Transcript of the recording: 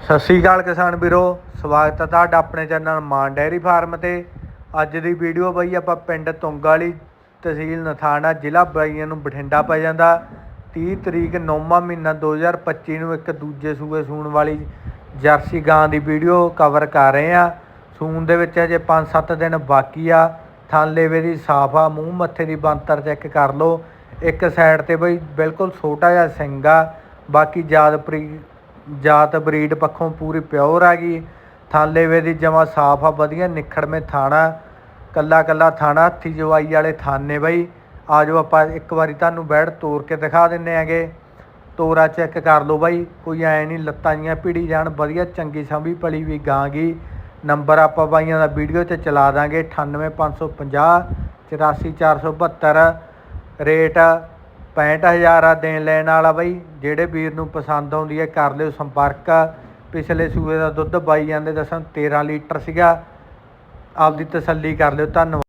ਸਤਿ ਸ਼੍ਰੀ ਅਕਾਲ ਕਿਸਾਨ ਵੀਰੋ, ਸਵਾਗਤ ਹੈ ਤੁਹਾਡਾ ਆਪਣੇ ਚੈਨਲ ਮਾਨ ਡੈਰੀ ਫਾਰਮ ਤੇ। ਅੱਜ ਦੀ ਵੀਡੀਓ ਬਈ ਆਪਾਂ ਪਿੰਡ ਤੁੰਗ ਵਾਲੀ ਤਹਿਸੀਲ ਨਥਾਣਾ ਜ਼ਿਲ੍ਹਾ ਬਾਈਆਂ ਨੂੰ ਬਠਿੰਡਾ ਪੈ ਜਾਂਦਾ। 30 ਤਰੀਕ 9ਵਾਂ ਮਹੀਨਾ 2025 ਨੂੰ ਇੱਕ ਦੂਜੇ ਸੂਏ ਸੂਣ ਵਾਲੀ ਜਰਸੀ ਗਾਂ ਦੀ ਵੀਡੀਓ ਕਵਰ ਕਰ ਰਹੇ ਆ ਸੂਣ ਦੇ ਵਿੱਚ ਅਜੇ 5-7 ਦਿਨ ਬਾਕੀ ਆ। ਥਣ ਲੇਵੇ ਦੀ ਸਾਫ਼ ਆ, ਮੂੰਹ ਮੱਥੇ ਦੀ ਬੰਤਰ ਚੈੱਕ ਕਰ ਲਓ। ਇੱਕ ਸਾਈਡ ਤੇ ਬਈ ਬਿਲਕੁਲ ਛੋਟਾ ਜਿਹਾ ਸਿੰਘ ਆ। ਬਾਕੀ ਜਾਤ ਜਾਤ ਬਰੀਡ ਪੱਖੋਂ ਪੂਰੀ ਪਿਓਰ ਆ ਗਈ। ਥਣ ਦੀ ਜਮਾ ਸਾਫ਼ ਆ, ਵਧੀਆ ਨਿਖੜਵੇਂ ਥਾਣਾ, ਕੱਲਾ ਕੱਲਾ ਥਾਣਾ, ਹੱਥੀ ਜਵਾਈ ਵਾਲੇ ਥਾਨੇ ਬਈ। ਆਜੋ ਆਪਾਂ ਇੱਕ ਵਾਰੀ ਤੁਹਾਨੂੰ ਬੈੜ ਤੋੜ ਕੇ ਦਿਖਾ ਦਿੰਨੇ ਆਗੇ। ਤੋਰਾ ਚੈੱਕ ਕਰ ਲਓ ਬਾਈ, ਕੋਈ ਐ ਨਹੀਂ ਲੱਤਾਂ ਜੀਆਂ ਭਿੜੀ ਜਾਣ, ਵਧੀਆ ਚੰਗੀ ਸਾਂਭੀ ਪਲੀ ਵੀ ਗਾਂਗੀ ਨੰਬਰ ਆਪਾਂ ਬਾਈਆਂ ਦਾ ਵੀਡੀਓ 'ਚ ਚਲਾ ਦਾਂਗੇ 98550 84472 ਰੇਟ 65000 ਆ ਦੇਣ ਲੈਣ ਵਾਲਾ ਬਾਈ, ਜਿਹੜੇ ਵੀਰ ਨੂੰ ਪਸੰਦ ਆਉਂਦੀ ਹੈ, ਕਰ ਲਿਓ ਸੰਪਰਕ। ਪਿਛਲੇ ਸੂਏ ਦਾ ਦੁੱਧ ਬਾਈ ਜਾਂਦੇ ਦੱਸਣ 13 ਲੀਟਰ ਸੀਗਾ। ਆਪਦੀ ਤਸੱਲੀ ਕਰ ਲਿਓ, ਧੰਨਵਾਦ।